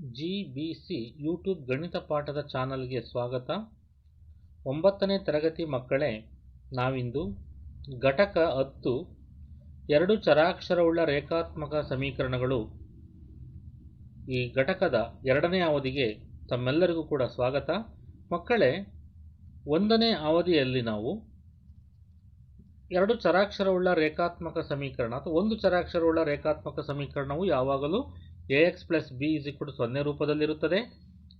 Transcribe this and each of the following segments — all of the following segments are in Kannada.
ಜಿ ಬಿ ಸಿ ಯೂಟ್ಯೂಬ್ ಗಣಿತ ಪಾಠದ ಚಾನಲ್ಗೆ ಸ್ವಾಗತ. ಒಂಬತ್ತನೇ ತರಗತಿ ಮಕ್ಕಳೇ, ನಾವಿಂದು ಘಟಕ ಹತ್ತು, ಎರಡು ಚರಾಕ್ಷರವುಳ್ಳ ರೇಖಾತ್ಮಕ ಸಮೀಕರಣಗಳು. ಈ ಘಟಕದ ಎರಡನೇ ಅವಧಿಗೆ ತಮ್ಮೆಲ್ಲರಿಗೂ ಕೂಡ ಸ್ವಾಗತ. ಮಕ್ಕಳೇ, ಒಂದನೇ ಅವಧಿಯಲ್ಲಿ ನಾವು ಎರಡು ಚರಾಕ್ಷರವುಳ್ಳ ರೇಖಾತ್ಮಕ ಸಮೀಕರಣ ಅಥವಾ ಒಂದು ಚರಾಕ್ಷರವುಳ್ಳ ರೇಖಾತ್ಮಕ ಸಮೀಕರಣವು ಯಾವಾಗಲೂ A x plus B is equal to ಸೊನ್ನೆ ರೂಪದಲ್ಲಿರುತ್ತದೆ.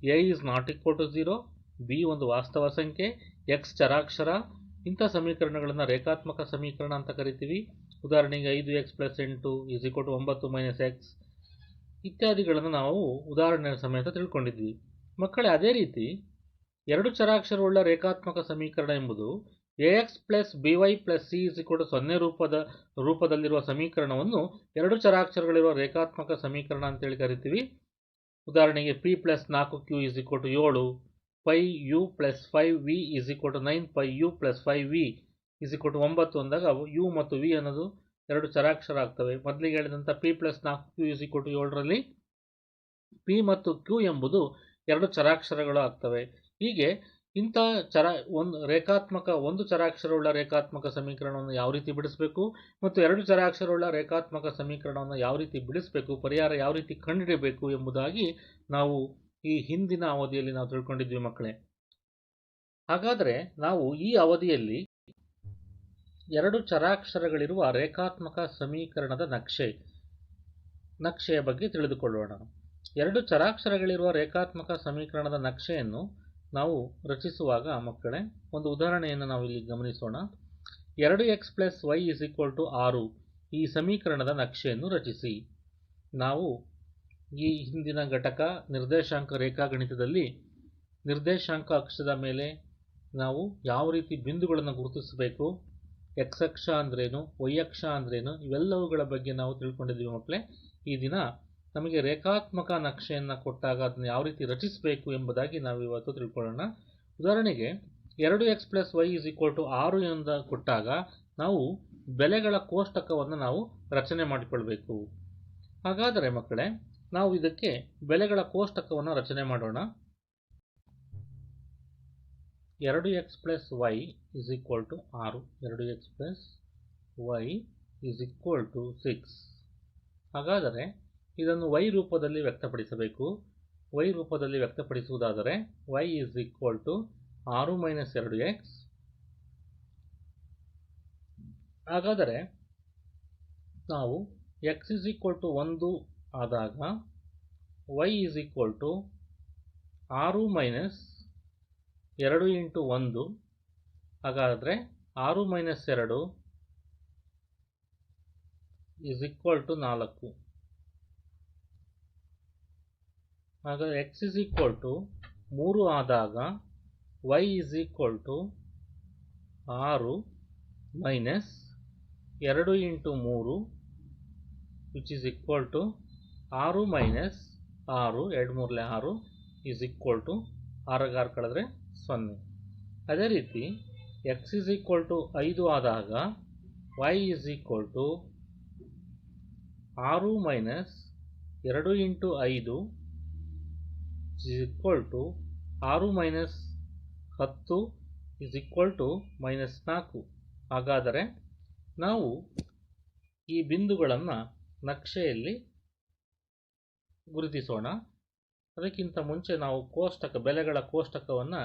A is not equal to zero B ಒಂದು ವಾಸ್ತವ ಸಂಖ್ಯೆ. ಎಕ್ಸ್ ಚರಾಕ್ಷರ. ಇಂಥ ಸಮೀಕರಣಗಳನ್ನು ರೇಖಾತ್ಮಕ ಸಮೀಕರಣ ಅಂತ ಕರಿತೀವಿ. ಉದಾಹರಣೆಗೆ ಐದು ಎಕ್ಸ್ ಪ್ಲಸ್ ಎಂಟು ಇಸ್ ಇಕ್ವಲ್ ಟು ಒಂಬತ್ತು ಮೈನಸ್ ಎಕ್ಸ್ ಇತ್ಯಾದಿಗಳನ್ನು ನಾವು ಉದಾಹರಣೆ ಸಮೇತ ತಿಳ್ಕೊಂಡಿದ್ವಿ. ಮಕ್ಕಳೇ, ಅದೇ ರೀತಿ ಎರಡು ಚರಾಕ್ಷರವುಳ್ಳ ರೇಖಾತ್ಮಕ ಸಮೀಕರಣ ಎಂಬುದು A X plus B Y plus C is equal to ಸೊನ್ನೆ ರೂಪದ, ರೂಪದಲ್ಲಿರುವ ಸಮೀಕರಣವನ್ನು ಎರಡು ಚರಾಕ್ಷರಗಳಿರುವ ರೇಖಾತ್ಮಕ ಸಮೀಕರಣ ಅಂತೇಳಿ ಕರಿತೀವಿ. ಉದಾಹರಣೆಗೆ ಪಿ ಪ್ಲಸ್ ನಾಲ್ಕು ಕ್ಯೂ ಇಸ್ ಇಕ್ವಲ್ ಟು ಏಳು pi U plus five V is equal to nine pi U plus five V is equal to ಒಂಬತ್ತು ಅಂದಾಗ ಯು ಮತ್ತು ವಿ ಅನ್ನೋದು ಎರಡು ಚರಾಕ್ಷರ ಆಗ್ತವೆ. ಮೊದಲಿಗೆ ಹೇಳಿದಂಥ ಪಿ ಪ್ಲಸ್ ನಾಲ್ಕು ಕ್ಯೂ ಇಸ್ ಇಕ್ವಲ್ ಟು ಏಳರಲ್ಲಿ ಪಿ ಮತ್ತು ಕ್ಯೂ ಎಂಬುದು ಎರಡು ಚರಾಕ್ಷರಗಳು ಆಗ್ತವೆ. ಹೀಗೆ ಇಂಥ ಚರ, ಒಂದು ರೇಖಾತ್ಮಕ, ಒಂದು ಚರಾಕ್ಷರವುಳ್ಳ ರೇಖಾತ್ಮಕ ಸಮೀಕರಣವನ್ನು ಯಾವ ರೀತಿ ಬಿಡಿಸಬೇಕು ಮತ್ತು ಎರಡು ಚರಾಕ್ಷರವುಳ್ಳ ರೇಖಾತ್ಮಕ ಸಮೀಕರಣವನ್ನು ಯಾವ ರೀತಿ ಬಿಡಿಸಬೇಕು, ಪರಿಹಾರ ಯಾವ ರೀತಿ ಕಂಡುಹಿಡಿಯಬೇಕು ಎಂಬುದಾಗಿ ನಾವು ಈ ಹಿಂದಿನ ಅವಧಿಯಲ್ಲಿ ನಾವು ತಿಳ್ಕೊಂಡಿದ್ವಿ ಮಕ್ಕಳೇ. ಹಾಗಾದರೆ ನಾವು ಈ ಅವಧಿಯಲ್ಲಿ ಎರಡು ಚರಾಕ್ಷರಗಳಿರುವ ರೇಖಾತ್ಮಕ ಸಮೀಕರಣದ ನಕ್ಷೆ, ನಕ್ಷೆಯ ಬಗ್ಗೆ ತಿಳಿದುಕೊಳ್ಳೋಣ. ಎರಡು ಚರಾಕ್ಷರಗಳಿರುವ ರೇಖಾತ್ಮಕ ಸಮೀಕರಣದ ನಕ್ಷೆಯನ್ನು ನಾವು ರಚಿಸುವಾಗ ಮಕ್ಕಳೇ, ಒಂದು ಉದಾಹರಣೆಯನ್ನು ನಾವು ಇಲ್ಲಿ ಗಮನಿಸೋಣ. ಎರಡು X plus Y is equal to ಆರು. ಈ ಸಮೀಕರಣದ ನಕ್ಷೆಯನ್ನು ರಚಿಸಿ. ನಾವು ಈ ಹಿಂದಿನ ಘಟಕ ನಿರ್ದೇಶಾಂಕ ರೇಖಾಗಣಿತದಲ್ಲಿ ನಿರ್ದೇಶಾಂಕ ಅಕ್ಷದ ಮೇಲೆ ನಾವು ಯಾವ ರೀತಿ ಬಿಂದುಗಳನ್ನು ಗುರುತಿಸಬೇಕು, ಎಕ್ಸ್ ಅಕ್ಷ ಅಂದ್ರೇನು, ವೈ ಅಕ್ಷ ಅಂದ್ರೇನು, ಇವೆಲ್ಲವುಗಳ ಬಗ್ಗೆ ನಾವು ತಿಳ್ಕೊಂಡಿದ್ದೀವಿ ಮಕ್ಕಳೇ. ಈ ದಿನ ನಮಗೆ ರೇಖಾತ್ಮಕ ನಕ್ಷೆಯನ್ನು ಕೊಟ್ಟಾಗ ಅದನ್ನು ಯಾವ ರೀತಿ ರಚಿಸಬೇಕು ಎಂಬುದಾಗಿ ನಾವು ಇವತ್ತು ತಿಳ್ಕೊಳ್ಳೋಣ. ಉದಾಹರಣೆಗೆ ಎರಡು x plus y is equal to ಆರು ಎಂದ ಕೊಟ್ಟಾಗ ನಾವು ಬೆಲೆಗಳ ಕೋಷ್ಟಕವನ್ನು ನಾವು ರಚನೆ ಮಾಡಿಕೊಳ್ಬೇಕು. ಹಾಗಾದರೆ ಮಕ್ಕಳೇ, ನಾವು ಇದಕ್ಕೆ ಬೆಲೆಗಳ ಕೋಷ್ಟಕವನ್ನು ರಚನೆ ಮಾಡೋಣ. ಎರಡು x plus y is equal to ಆರು. ಎರಡು x plus y is equal to six. ಹಾಗಾದರೆ ಇದನ್ನು ವೈ ರೂಪದಲ್ಲಿ ವ್ಯಕ್ತಪಡಿಸಬೇಕು. ವೈ ರೂಪದಲ್ಲಿ ವ್ಯಕ್ತಪಡಿಸುವುದಾದರೆ ವೈ ಈಸ್ ಈಕ್ವಲ್ ಟು ಆರು ಮೈನಸ್ ಎರಡು ಎಕ್ಸ್ ಹಾಗಾದರೆ ನಾವು ಎಕ್ಸ್ ಇಸ್ ಈಕ್ವಲ್ ಟು ಒಂದು ಆದಾಗ ವೈ ಈಸ್ ಈಕ್ವಲ್ ಟು ಆರು ಮೈನಸ್ ಎರಡು ಇಂಟು ಒಂದು. ಹಾಗಾದರೆ ಆರು ಮೈನಸ್ ಎರಡು ಇಸ್ ಈಕ್ವಲ್ ಟು ನಾಲ್ಕು. ಹಾಗಾದರೆ ಎಕ್ಸ್ ಇಸ್ ಈಕ್ವಲ್ ಟು ಮೂರು ಆದಾಗ ವೈ ಇಸ್ ಈಕ್ವಲ್ ಟು ಆರು ಮೈನಸ್ ಎರಡು ಇಂಟು ಮೂರು ವಿಚ್ ಇಸ್ ಈಕ್ವಲ್ ಟು ಆರು ಮೈನಸ್ ಆರು, ಎರಡು ಮೂರಲೆ ಆರು ಈಸ್ ಈಕ್ವಲ್ ಟು ಆರಾಗ ಆರು ಕಳೆದ್ರೆ ಸೊನ್ನೆ. ಅದೇ ರೀತಿ ಎಕ್ಸ್ ಇಸ್ ಈಕ್ವಲ್ ಟು ಐದು ಆದಾಗ ವೈ ಇಸ್ ಈಕ್ವಲ್ ಟು ಆರು ಮೈನಸ್ ಎರಡು ಇಂಟು ಐದು ಇಸ್ ಈಕ್ವಲ್ ಟು ಆರು ಮೈನಸ್ ಹತ್ತು ಇಸ್ ಈಕ್ವಲ್ ಟು ಮೈನಸ್ ನಾಲ್ಕು. ಹಾಗಾದರೆ ನಾವು ಈ ಬಿಂದುಗಳನ್ನು ನಕ್ಷೆಯಲ್ಲಿ ಗುರುತಿಸೋಣ. ಅದಕ್ಕಿಂತ ಮುಂಚೆ ನಾವು ಕೋಷ್ಟಕ, ಬೆಲೆಗಳ ಕೋಷ್ಟಕವನ್ನು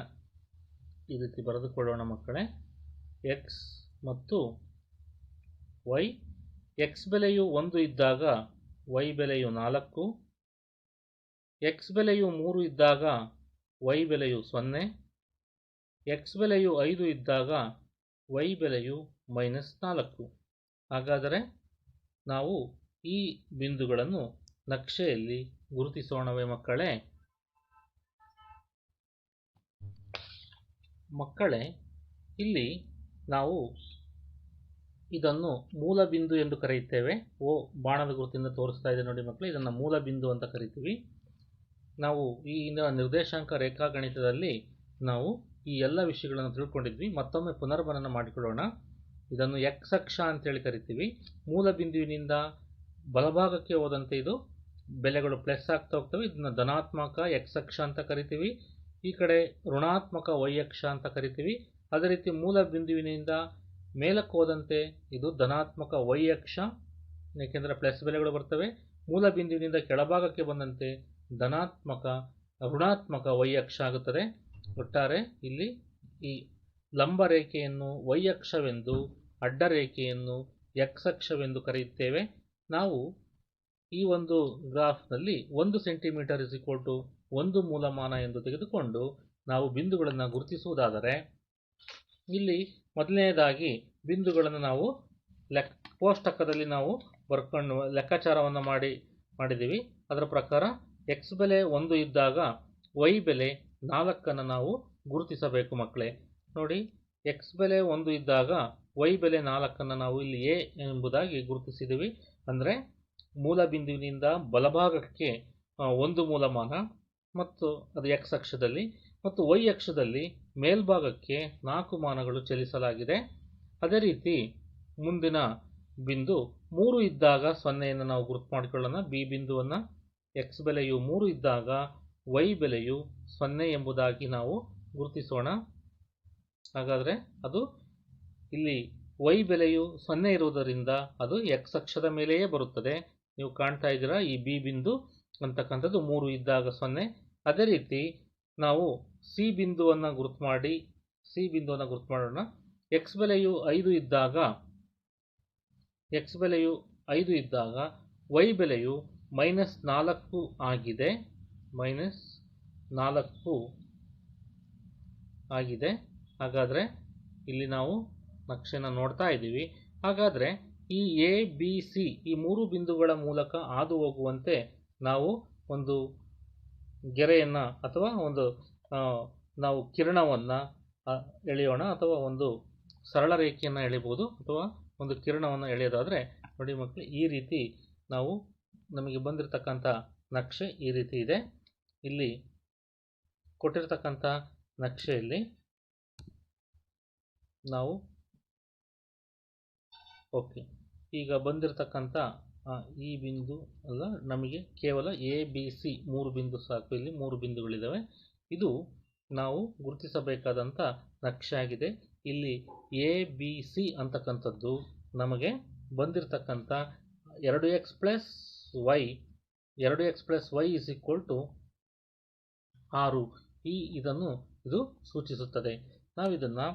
ಈ ರೀತಿ ಬರೆದುಕೊಳ್ಳೋಣ ಮಕ್ಕಳೇ. ಎಕ್ಸ್ ಮತ್ತು ವೈ ಎಕ್ಸ್ ಬೆಲೆಯು ಒಂದು ಇದ್ದಾಗ ವೈ ಬೆಲೆಯು ನಾಲ್ಕು. ಎಕ್ಸ್ ಬೆಲೆಯು ಮೂರು ಇದ್ದಾಗ ವೈ ಬೆಲೆಯು ಸೊನ್ನೆ. ಎಕ್ಸ್ ಬೆಲೆಯು ಐದು ಇದ್ದಾಗ ವೈ ಬೆಲೆಯು ಮೈನಸ್ ನಾಲ್ಕು. ಹಾಗಾದರೆ ನಾವು ಈ ಬಿಂದುಗಳನ್ನು ನಕ್ಷೆಯಲ್ಲಿ ಗುರುತಿಸೋಣವೇ ಮಕ್ಕಳೇ. ಮಕ್ಕಳೇ, ಇಲ್ಲಿ ನಾವು ಇದನ್ನು ಮೂಲ ಬಿಂದು ಎಂದು ಕರೆಯುತ್ತೇವೆ. ಓ, ಬಾಣದ ಗುರುತಿಂದ ತೋರಿಸ್ತಾ ಇದೆ ನೋಡಿ ಮಕ್ಕಳು. ಇದನ್ನು ಮೂಲ ಬಿಂದು ಅಂತ ಕರಿತೀವಿ. ನಾವು ಈ ನಿರ್ದೇಶಾಂಕ ರೇಖಾಗಣಿತದಲ್ಲಿ ನಾವು ಈ ಎಲ್ಲ ವಿಷಯಗಳನ್ನು ತಿಳ್ಕೊಂಡಿದ್ವಿ. ಮತ್ತೊಮ್ಮೆ ಪುನರ್ಮನನ ಮಾಡಿಕೊಳ್ಳೋಣ. ಇದನ್ನು ಎಕ್ಸ್ ಅಕ್ಷ ಅಂತೇಳಿ ಕರಿತೀವಿ. ಮೂಲ ಬಿಂದುವಿನಿಂದ ಬಲಭಾಗಕ್ಕೆ ಹೋದಂತೆ ಇದು ಬೆಲೆಗಳು ಪ್ಲಸ್ ಆಗ್ತಾ ಹೋಗ್ತವೆ. ಇದನ್ನು ಧನಾತ್ಮಕ ಎಕ್ಸ್ ಅಕ್ಷ ಅಂತ ಕರಿತೀವಿ. ಈ ಕಡೆ ಋಣಾತ್ಮಕ ವೈ ಅಕ್ಷ ಅಂತ ಕರಿತೀವಿ. ಅದೇ ರೀತಿ ಮೂಲ ಬಿಂದುವಿನಿಂದ ಮೇಲಕ್ಕೆ ಹೋದಂತೆ ಇದು ಧನಾತ್ಮಕ ವೈ ಅಕ್ಷ, ಏಕೆಂದರೆ ಪ್ಲಸ್ ಬೆಲೆಗಳು ಬರ್ತವೆ. ಮೂಲ ಬಿಂದುವಿನಿಂದ ಕೆಳಭಾಗಕ್ಕೆ ಬಂದಂತೆ ಧನಾತ್ಮಕ, ಋಣಾತ್ಮಕ ವೈ ಅಕ್ಷ ಆಗುತ್ತದೆ. ಒಟ್ಟಾರೆ ಇಲ್ಲಿ ಈ ಲಂಬ ರೇಖೆಯನ್ನು ವೈ ಅಕ್ಷವೆಂದು, ಅಡ್ಡ ರೇಖೆಯನ್ನು ಎಕ್ಸ್ ಅಕ್ಷವೆಂದು ಕರೆಯುತ್ತೇವೆ. ನಾವು ಈ ಒಂದು ಗ್ರಾಫ್ನಲ್ಲಿ ಒಂದು ಸೆಂಟಿಮೀಟರ್ ಇಸ್ ಈಕ್ವಲ್ ಟು ಒಂದು ಮೂಲಮಾನ ಎಂದು ತೆಗೆದುಕೊಂಡು ನಾವು ಬಿಂದುಗಳನ್ನು ಗುರುತಿಸುವುದಾದರೆ, ಇಲ್ಲಿ ಮೊದಲನೆಯದಾಗಿ ಬಿಂದುಗಳನ್ನು ನಾವು ಲೆಕ್, ಕೋಷ್ಟಕದಲ್ಲಿ ನಾವು ಬರ್ಕೊಂಡು ಲೆಕ್ಕಾಚಾರವನ್ನು ಮಾಡಿ, ಮಾಡಿದ್ದೀವಿ. ಅದರ ಪ್ರಕಾರ ಎಕ್ಸ್ ಬೆಲೆ ಒಂದು ಇದ್ದಾಗ ವೈ ಬೆಲೆ ನಾಲ್ಕನ್ನು ನಾವು ಗುರುತಿಸಬೇಕು ಮಕ್ಕಳೇ. ನೋಡಿ ಎಕ್ಸ್ ಬೆಲೆ ಒಂದು ಇದ್ದಾಗ ವೈ ಬೆಲೆ ನಾಲ್ಕನ್ನು ನಾವು ಇಲ್ಲಿ ಎ ಎಂಬುದಾಗಿ ಗುರುತಿಸಿದ್ದೀವಿ. ಅಂದರೆ ಮೂಲ ಬಿಂದುವಿನಿಂದ ಬಲಭಾಗಕ್ಕೆ ಒಂದು ಮೂಲಮಾನ ಮತ್ತು ಅದು ಎಕ್ಸ್ ಅಕ್ಷದಲ್ಲಿ ಮತ್ತು ವೈ ಅಕ್ಷದಲ್ಲಿ ಮೇಲ್ಭಾಗಕ್ಕೆ ನಾಲ್ಕು ಮಾನಗಳು ಚಲಿಸಲಾಗಿದೆ. ಅದೇ ರೀತಿ ಮುಂದಿನ ಬಿಂದು ಮೂರು ಇದ್ದಾಗ ಸೊನ್ನೆಯನ್ನು ನಾವು ಗುರುತು ಮಾಡಿಕೊಳ್ಳೋಣ. ಬಿ ಬಿಂದುವನ್ನು ಎಕ್ಸ್ ಬೆಲೆಯು ಮೂರು ಇದ್ದಾಗ ವೈ ಬೆಲೆಯು ಸೊನ್ನೆ ಎಂಬುದಾಗಿ ನಾವು ಗುರುತಿಸೋಣ. ಹಾಗಾದರೆ ಅದು ಇಲ್ಲಿ ವೈ ಬೆಲೆಯು ಸೊನ್ನೆ ಇರುವುದರಿಂದ ಅದು ಎಕ್ಸ್ ಅಕ್ಷದ ಮೇಲೆಯೇ ಬರುತ್ತದೆ. ನೀವು ಕಾಣ್ತಾ ಇದ್ದೀರಾ ಈ ಬಿ ಬಿಂದು ಅಂತಕ್ಕಂಥದ್ದು ಮೂರು ಇದ್ದಾಗ ಸೊನ್ನೆ. ಅದೇ ರೀತಿ ನಾವು ಸಿ ಬಿಂದುವನ್ನು ಗುರುತು ಮಾಡಿ ಸಿ ಬಿಂದುವನ್ನು ಗುರುತು ಮಾಡೋಣ. ಎಕ್ಸ್ ಬೆಲೆಯು ಐದು ಇದ್ದಾಗ ಎಕ್ಸ್ ಬೆಲೆಯು ಐದು ಇದ್ದಾಗ ವೈ ಬೆಲೆಯು ಮೈನಸ್ ನಾಲ್ಕು ಆಗಿದೆ, ಮೈನಸ್ ನಾಲ್ಕು ಆಗಿದೆ. ಹಾಗಾದರೆ ಇಲ್ಲಿ ನಾವು ನಕ್ಷೆನ ನೋಡ್ತಾ ಇದ್ದೀವಿ. ಹಾಗಾದರೆ ಈ ಎ ಬಿ ಸಿ ಈ ಮೂರು ಬಿಂದುಗಳ ಮೂಲಕ ಹಾದು ಹೋಗುವಂತೆ ನಾವು ಒಂದು ಗೆರೆಯನ್ನು ಅಥವಾ ಒಂದು ನಾವು ಕಿರಣವನ್ನು ಎಳೆಯೋಣ ಅಥವಾ ಒಂದು ಸರಳ ರೇಖೆಯನ್ನು ಎಳಿಬೋದು ಅಥವಾ ಒಂದು ಕಿರಣವನ್ನು ಎಳೆಯೋದಾದರೆ ನೋಡಿ ಮಕ್ಕಳು ಈ ರೀತಿ ನಾವು ನಮಗೆ ಬಂದಿರತಕ್ಕಂಥ ನಕ್ಷೆ ಈ ರೀತಿ ಇದೆ. ಇಲ್ಲಿ ಕೊಟ್ಟಿರ್ತಕ್ಕಂಥ ನಕ್ಷೆಯಲ್ಲಿ ನಾವು ಓಕೆ. ಈಗ ಬಂದಿರತಕ್ಕಂಥ ಈ ಬಿಂದು ಅಲ್ಲ, ನಮಗೆ ಕೇವಲ ಎ, ಬಿ, ಸಿ ಮೂರು ಬಿಂದು ಸಾಕು. ಇಲ್ಲಿ ಮೂರು ಬಿಂದುಗಳಿದ್ದಾವೆ ಇದು ನಾವು ಗುರುತಿಸಬೇಕಾದಂಥ ನಕ್ಷೆ ಆಗಿದೆ. ಇಲ್ಲಿ ಎ, ಬಿ, ಸಿ ಅಂತಕ್ಕಂಥದ್ದು ನಮಗೆ ಬಂದಿರತಕ್ಕಂಥ ಎರಡು ಎಕ್ಸ್ ಪ್ಲಸ್ ವೈ ಎರಡು x plus y is equal to ಆರು. ಈ ಇದನ್ನು ಇದು ಸೂಚಿಸುತ್ತದೆ. ನಾವು ಇದನ್ನು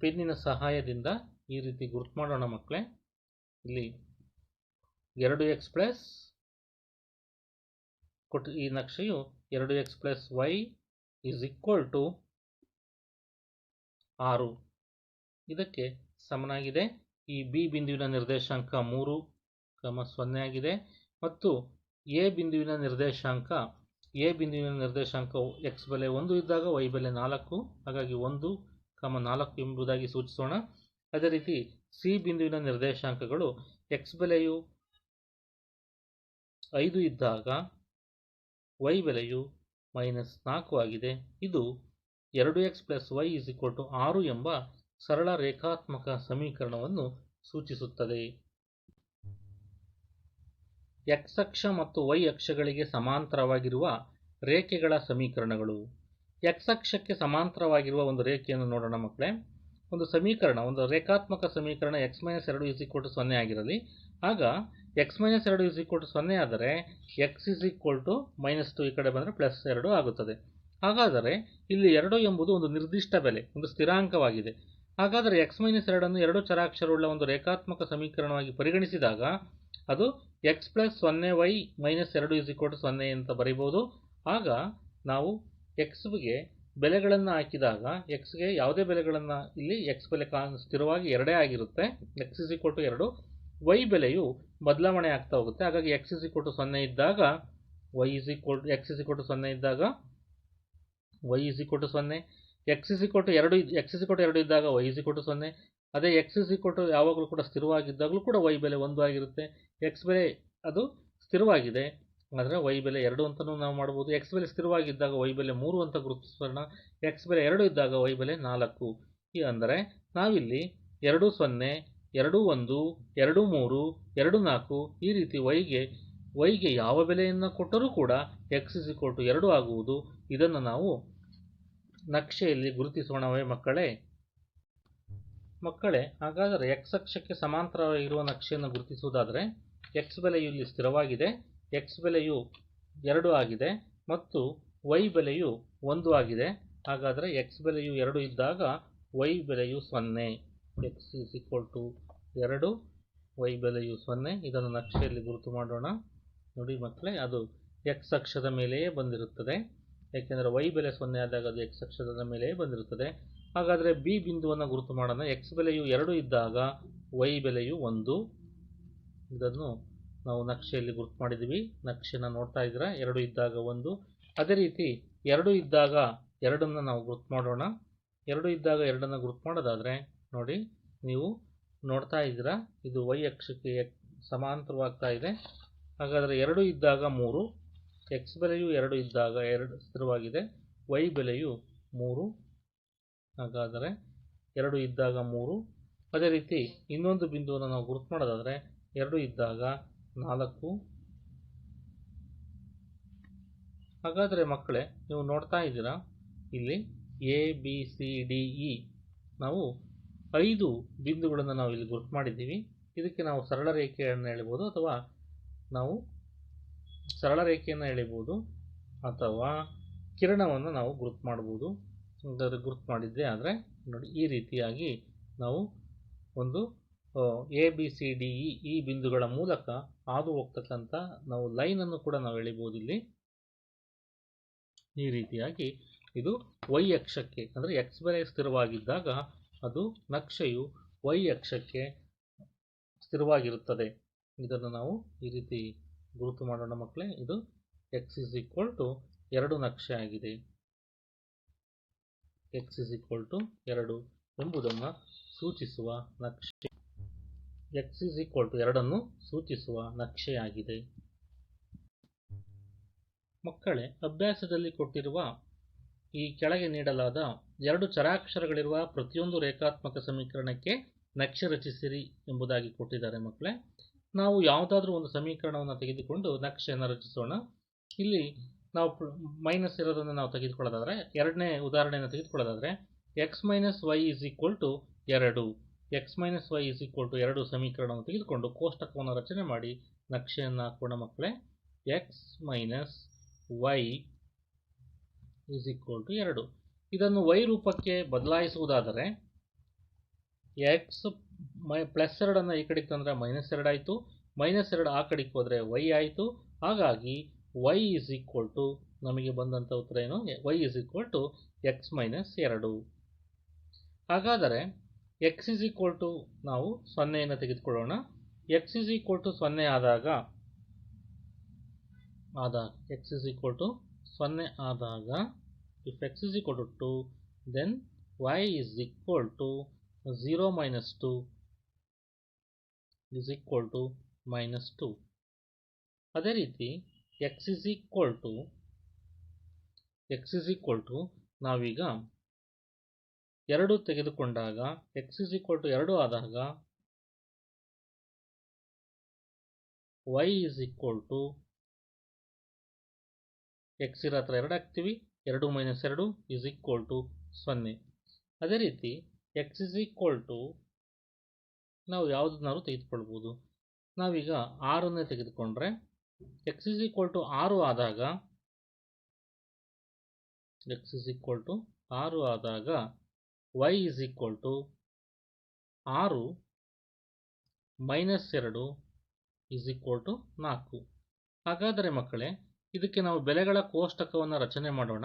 ಪೆನ್ನಿನ ಸಹಾಯದಿಂದ ಈ ರೀತಿ ಗುರುತು ಮಾಡೋಣ ಮಕ್ಕಳೇ. ಇಲ್ಲಿ ಎರಡು ಎಕ್ಸ್ ಪ್ಲಸ್ ಕೊಟ್ಟು ಈ ನಕ್ಷೆಯು ಎರಡು x plus y is equal to ಆರು. ಇದಕ್ಕೆ ಸಮನಾಗಿದೆ. ಈ ಬಿ ಬಿಂದುವಿನ ನಿರ್ದೇಶಾಂಕ ಮೂರು ಕ್ರಮ ಸೊನ್ನೆ ಆಗಿದೆ. ಮತ್ತು ಎ ಬಿಂದುವಿನ ನಿರ್ದೇಶಾಂಕ, ಎ ಬಿಂದುವಿನ ನಿರ್ದೇಶಾಂಕವು ಎಕ್ಸ್ ಬೆಲೆ ಒಂದು ಇದ್ದಾಗ ವೈ ಬೆಲೆ ನಾಲ್ಕು, ಹಾಗಾಗಿ ಒಂದು ಕಮ ನಾಲ್ಕು ಎಂಬುದಾಗಿ ಸೂಚಿಸೋಣ. ಅದೇ ರೀತಿ ಸಿ ಬಿಂದುವಿನ ನಿರ್ದೇಶಾಂಕಗಳು ಎಕ್ಸ್ ಬೆಲೆಯು ಐದು ಇದ್ದಾಗ ವೈ ಬೆಲೆಯು ಮೈನಸ್ ನಾಲ್ಕು ಆಗಿದೆ. ಇದು ಎರಡು x plus y is to ಆರು ಎಂಬ ಸರಳ ರೇಖಾತ್ಮಕ ಸಮೀಕರಣವನ್ನು ಸೂಚಿಸುತ್ತದೆ. ಎಕ್ಸ್ ಅಕ್ಷ ಮತ್ತು ವೈ ಅಕ್ಷಗಳಿಗೆ ಸಮಾಂತರವಾಗಿರುವ ರೇಖೆಗಳ ಸಮೀಕರಣಗಳು. ಎಕ್ಸ್ ಅಕ್ಷಕ್ಕೆ ಸಮಾಂತರವಾಗಿರುವ ಒಂದು ರೇಖೆಯನ್ನು ನೋಡೋಣ ಮಕ್ಕಳೇ. ಒಂದು ಸಮೀಕರಣ, ಒಂದು ರೇಖಾತ್ಮಕ ಸಮೀಕರಣ ಎಕ್ಸ್ ಮೈನಸ್ ಎರಡು ಇಸ್ ಈಕ್ವಲ್ ಟು ಸೊನ್ನೆ ಆಗಿರಲಿ. ಆಗ ಎಕ್ಸ್ ಮೈನಸ್ ಎರಡು ಇಸ್ ಈಕ್ವಲ್ ಸೊನ್ನೆ ಆದರೆ x is equal to minus two ಈ ಕಡೆ ಬಂದರೆ ಪ್ಲಸ್ ಎರಡು ಆಗುತ್ತದೆ. ಹಾಗಾದರೆ ಇಲ್ಲಿ ಎರಡು ಎಂಬುದು ಒಂದು ನಿರ್ದಿಷ್ಟ ಬೆಲೆ, ಒಂದು ಸ್ಥಿರಾಂಕವಾಗಿದೆ. ಹಾಗಾದರೆ ಎಕ್ಸ್ ಮೈನಸ್ ಎರಡನ್ನು ಎರಡು ಚರಾಕ್ಷರವುಳ್ಳ ಒಂದು ರೇಖಾತ್ಮಕ ಸಮೀಕರಣವಾಗಿ ಪರಿಗಣಿಸಿದಾಗ ಅದು ಎಕ್ಸ್ ಪ್ಲಸ್ ಸೊನ್ನೆ ವೈ ಮೈನಸ್ ಎರಡು ಇಸ್ ಈಕ್ವಲ್ ಟು ಸೊನ್ನೆ ಅಂತ ಬರೀಬೋದು. ಆಗ ನಾವು ಎಕ್ಸ್ಗೆ ಬೆಲೆಗಳನ್ನು ಹಾಕಿದಾಗ ಎಕ್ಸ್ಗೆ ಯಾವುದೇ ಬೆಲೆಗಳನ್ನು ಇಲ್ಲಿ ಎಕ್ಸ್ ಬೆಲೆ ಕಾ ಸ್ಥಿರವಾಗಿ ಎರಡೇ ಆಗಿರುತ್ತೆ. ಎಕ್ಸ್ ಇಸ್ ಈಕ್ವಲ್ ಟು ಎರಡು. ವೈ ಬೆಲೆಯು ಬದಲಾವಣೆ ಆಗ್ತಾ ಹೋಗುತ್ತೆ. ಹಾಗಾಗಿ ಎಕ್ಸ್ ಇಸ್ ಈಕ್ವಲ್ ಟು ಸೊನ್ನೆ ಇದ್ದಾಗ y is equal x is equal to ಸೊನ್ನೆ ಇದ್ದಾಗ ವೈ ಇಸ್ ಈಕ್ವಲ್ ಟು ಸೊನ್ನೆ ಎಕ್ಸ್ ಇಸ್ ಈಕ್ವಲ್ ಟು ಎರಡು ಎಕ್ಸ್ ಇಸ್ ಈಕ್ವಲ್ ಟು ಎರಡು ಇದ್ದಾಗ ವೈ ಇಸ್ ಈಕ್ವಲ್ ಟು ಸೊನ್ನೆ ಅದೇ ಎಕ್ಸ್ ಇಸ್ ಈಕ್ವಲ್ ಟು ಯಾವಾಗಲೂ ಕೂಡ ಸ್ಥಿರವಾಗಿದ್ದಾಗಲೂ ಕೂಡ ವೈ ಬೆಲೆ ಒಂದು ಆಗಿರುತ್ತೆ. ಎಕ್ಸ್ ಬೆಲೆ ಅದು ಸ್ಥಿರವಾಗಿದೆ. ಆದರೆ ವೈ ಬೆಲೆ ಎರಡು ಅಂತಲೂ ನಾವು ಮಾಡ್ಬೋದು. ಎಕ್ಸ್ ಬೆಲೆ ಸ್ಥಿರವಾಗಿದ್ದಾಗ ವೈ ಬೆಲೆ ಮೂರು ಅಂತ ಗುರುತಿಸೋಣ. ಎಕ್ಸ್ ಬೆಲೆ ಎರಡು ಇದ್ದಾಗ ವೈ ಬೆಲೆ ನಾಲ್ಕು. ಈ ಅಂದರೆ ನಾವಿಲ್ಲಿ ಎರಡು ಸೊನ್ನೆ, ಎರಡು ಒಂದು, ಎರಡು ಮೂರು, ಎರಡು ನಾಲ್ಕು ಈ ರೀತಿ ವೈಗೆ ವೈಗೆ ಯಾವ ಬೆಲೆಯನ್ನು ಕೊಟ್ಟರೂ ಕೂಡ ಎಕ್ಸ್ ಇಸ್ ಈಕ್ವಲ್ ಟು ಎರಡು ಆಗುವುದು. ಇದನ್ನು ನಾವು ನಕ್ಷೆಯಲ್ಲಿ ಗುರುತಿಸೋಣವೇ ಮಕ್ಕಳೇ. ಮಕ್ಕಳೇ, ಹಾಗಾದರೆ ಎಕ್ಸ್ ಅಕ್ಷಕ್ಕೆ ಸಮಾಂತರವಾಗಿರುವ ನಕ್ಷೆಯನ್ನು ಗುರುತಿಸುವುದಾದರೆ ಎಕ್ಸ್ ಬೆಲೆಯು ಇಲ್ಲಿ ಸ್ಥಿರವಾಗಿದೆ ಎಕ್ಸ್ ಬೆಲೆಯು ಎರಡು ಆಗಿದೆ ಮತ್ತು ವೈ ಬೆಲೆಯು ಒಂದು ಆಗಿದೆ. ಹಾಗಾದರೆ ಎಕ್ಸ್ ಬೆಲೆಯು ಎರಡು ಇದ್ದಾಗ ವೈ ಬೆಲೆಯು ಸೊನ್ನೆ. ಎಕ್ಸ್ ಇಸ್ ಈಕ್ವಲ್ ಟು ಎರಡು ವೈ ಬೆಲೆಯು ಸೊನ್ನೆ. ಇದನ್ನು ನಕ್ಷೆಯಲ್ಲಿ ಗುರುತು ಮಾಡೋಣ. ನೋಡಿ ಮಕ್ಕಳೇ, ಅದು ಎಕ್ಸ್ ಅಕ್ಷದ ಮೇಲೆಯೇ ಬಂದಿರುತ್ತದೆ. ಏಕೆಂದರೆ ವೈ ಬೆಲೆ ಸೊನ್ನೆ ಆದಾಗ ಅದು ಎಕ್ಸ್ ಅಕ್ಷದ ಮೇಲೆಯೇ ಬಂದಿರುತ್ತದೆ. ಹಾಗಾದರೆ ಬಿ ಬಿಂದುವನ್ನು ಗುರುತು ಮಾಡೋಣ. ಎಕ್ಸ್ ಬೆಲೆಯು ಎರಡು ಇದ್ದಾಗ ವೈ ಬೆಲೆಯು ಒಂದು ಇದನ್ನು ನಾವು ನಕ್ಷೆಯಲ್ಲಿ ಗುರುತು ಮಾಡಿದ್ದೀವಿ. ನಕ್ಷೆನ ನೋಡ್ತಾ ಇದ್ದೀರಾ? ಎರಡು ಇದ್ದಾಗ ಒಂದು. ಅದೇ ರೀತಿ ಎರಡು ಇದ್ದಾಗ ಎರಡನ್ನು ನಾವು ಗುರುತು ಮಾಡೋಣ. ಎರಡು ಇದ್ದಾಗ ಎರಡನ್ನು ಗುರುತು ಮಾಡೋದಾದರೆ ನೋಡಿ, ನೀವು ನೋಡ್ತಾ ಇದ್ದೀರಾ? ಇದು ವೈ ಅಕ್ಷಕ್ಕೆ ಸಮಾಂತರವಾಗ್ತಾ ಇದೆ. ಹಾಗಾದರೆ ಎರಡು ಇದ್ದಾಗ ಮೂರು ಎಕ್ಸ್ ಬೆಲೆಯು ಎರಡು ಇದ್ದಾಗ ಎರಡು ಸ್ಥಿರವಾಗಿದೆ. ವೈ ಬೆಲೆಯು ಮೂರು. ಹಾಗಾದರೆ ಎರಡು ಇದ್ದಾಗ ಮೂರು. ಅದೇ ರೀತಿ ಇನ್ನೊಂದು ಬಿಂದುವನ್ನು ನಾವು ಗುರುತು ಮಾಡೋದಾದರೆ ಎರಡು ಇದ್ದಾಗ ನಾಲ್ಕು. ಹಾಗಾದರೆ ಮಕ್ಕಳೇ, ನೀವು ನೋಡ್ತಾ ಇದ್ದೀರಾ? ಇಲ್ಲಿ A B C D E ನಾವು ಐದು ಬಿಂದುಗಳನ್ನು ನಾವು ಇಲ್ಲಿ ಗುರುತು ಮಾಡಿದ್ದೀವಿ. ಇದಕ್ಕೆ ನಾವು ಸರಳ ರೇಖೆಯನ್ನು ಎಳಿಬೋದು ಅಥವಾ ನಾವು ಸರಳ ರೇಖೆಯನ್ನು ಎಳಿಬೋದು ಅಥವಾ ಕಿರಣವನ್ನು ನಾವು ಗುರುತು ಮಾಡ್ಬೋದು. ಗುರುತು ಮಾಡಿದ್ದೆ ಆದರೆ ನೋಡಿ, ಈ ರೀತಿಯಾಗಿ ನಾವು ಒಂದು A B C D E ಈ ಬಿಂದುಗಳ ಮೂಲಕ ಹಾದು ಹೋಗ್ತಕ್ಕಂಥ ನಾವು ಲೈನನ್ನು ಕೂಡ ನಾವು ಎಳಿಬೋದು ಇಲ್ಲಿ. ಈ ರೀತಿಯಾಗಿ ಇದು ವೈ ಅಕ್ಷಕ್ಕೆ, ಅಂದರೆ ಎಕ್ಸ್ ಬೆಲೆ ಸ್ಥಿರವಾಗಿದ್ದಾಗ ಅದು ನಕ್ಷೆಯು ವೈ ಅಕ್ಷಕ್ಕೆ ಸ್ಥಿರವಾಗಿರುತ್ತದೆ. ಇದನ್ನು ನಾವು ಈ ರೀತಿ ಗುರುತು ಮಾಡೋಣ ಮಕ್ಕಳೇ, ಇದು ಎಕ್ಸ್ ಇಸ್ ಈಕ್ವಲ್ ಟು ಎರಡು ನಕ್ಷೆ ಆಗಿದೆ. ಎಕ್ಸ್ ಇಸ್ ಈಕ್ವಲ್ ಟು ಎರಡು ಎಂಬುದನ್ನು ಸೂಚಿಸುವ ನಕ್ಷೆ. ಎಕ್ಸ್ ಇಸ್ ಈಕ್ವಲ್ ಟು ಎರಡನ್ನು ಸೂಚಿಸುವ ನಕ್ಷೆಯಾಗಿದೆ. ಮಕ್ಕಳೇ, ಅಭ್ಯಾಸದಲ್ಲಿ ಕೊಟ್ಟಿರುವ ಈ ಕೆಳಗೆ ನೀಡಲಾದ ಎರಡು ಚರಾಕ್ಷರಗಳಿರುವ ಪ್ರತಿಯೊಂದು ರೇಖಾತ್ಮಕ ಸಮೀಕರಣಕ್ಕೆ ನಕ್ಷೆ ರಚಿಸಿರಿ ಎಂಬುದಾಗಿ ಕೊಟ್ಟಿದ್ದಾರೆ ಮಕ್ಕಳೇ. ನಾವು ಯಾವುದಾದ್ರೂ ಒಂದು ಸಮೀಕರಣವನ್ನು ತೆಗೆದುಕೊಂಡು ನಕ್ಷೆಯನ್ನು ರಚಿಸೋಣ. ಇಲ್ಲಿ ನಾವು ಮೈನಸ್ ಇರೋದನ್ನು ನಾವು ತೆಗೆದುಕೊಳ್ಳೋದಾದರೆ, ಎರಡನೇ ಉದಾಹರಣೆಯನ್ನು ತೆಗೆದುಕೊಳ್ಳೋದಾದರೆ x minus y is equal to ಎರಡು. X minus y is equal to ಎರಡು ಸಮೀಕರಣವನ್ನು ತೆಗೆದುಕೊಂಡು ಕೋಷ್ಟಕವನ್ನು ರಚನೆ ಮಾಡಿ ನಕ್ಷೆಯನ್ನು ಹಾಕೋಣ ಮಕ್ಕಳೇ x minus y is equal to ಎರಡು. ಇದನ್ನು ವೈ ರೂಪಕ್ಕೆ ಬದಲಾಯಿಸುವುದಾದರೆ ಎಕ್ಸ್ ಮೈ ಪ್ಲಸ್ ಎರಡನ್ನು ಈ ಕಡೆಗೆ ತಂದರೆ ಮೈನಸ್ ಎರಡು ಆಯಿತು. ಮೈನಸ್ ಎರಡು ಆ ಕಡೆಗೆ ಹೋದರೆ ವೈ ಆಯಿತು. ಹಾಗಾಗಿ ವೈ ಇಸ್ ಈಕ್ವಲ್ ಟು ನಮಗೆ ಬಂದಂಥ ಉತ್ತರ ಏನು? Y is equal to x minus ಎರಡು. ಹಾಗಾದರೆ ಎಕ್ಸ್ ಇಸ್ ಈಕ್ವಲ್ ಟು ನಾವು ಸೊನ್ನೆಯನ್ನು ತೆಗೆದುಕೊಳ್ಳೋಣ. ಎಕ್ಸ್ ಇಸ್ ಈಕ್ವಲ್ ಟು ಸೊನ್ನೆ ಆದಾಗ ಆದಾಗ ಎಕ್ಸ್ ಇಸ್ ಈಕ್ವಲ್ ಟು ಸೊನ್ನೆ ಆದಾಗ if x is equal to two then y is equal to zero minus two is equal to minus two ಅದೇ ರೀತಿ x is equal to x is equal to ನಾವೀಗ ಎರಡು ತೆಗೆದುಕೊಂಡಾಗ ಟು ಎರಡು ಆದಾಗ y is equal to x ಇರೋ ಹತ್ರ ಎರಡು ಹಾಕ್ತೀವಿ. ಎರಡು ಮೈನಸ್ ಎರಡು ಇಸ್ ಈಕ್ವಲ್ ಟು ಸೊನ್ನೆ. ಅದೇ ರೀತಿ ಎಕ್ಸ್ ಇಸ್ ಈಕ್ವಲ್ ಟು ನಾವು ಯಾವುದನ್ನಾದ್ರೂ ತೆಗೆದುಕೊಳ್ಬೋದು. ನಾವೀಗ ಆರನ್ನೇ ತೆಗೆದುಕೊಂಡ್ರೆ ಎಕ್ಸ್ ಇಸ್ ಈಕ್ವಲ್ ಟು ಆರು ಆದಾಗ ಎಕ್ಸ್ ಇಸ್ ಈಕ್ವಲ್ ಟು ಆರು ಆದಾಗ ವೈ ಇಸ್ ಈಕ್ವಲ್ ಟು ಆರು ಮೈನಸ್ ಎರಡು ಇಸ್ ಈಕ್ವಲ್ ಟು ನಾಲ್ಕು. ಹಾಗಾದರೆ ಮಕ್ಕಳೇ, ಇದಕ್ಕೆ ನಾವು ಬೆಲೆಗಳ ಕೋಷ್ಟಕವನ್ನು ರಚನೆ ಮಾಡೋಣ.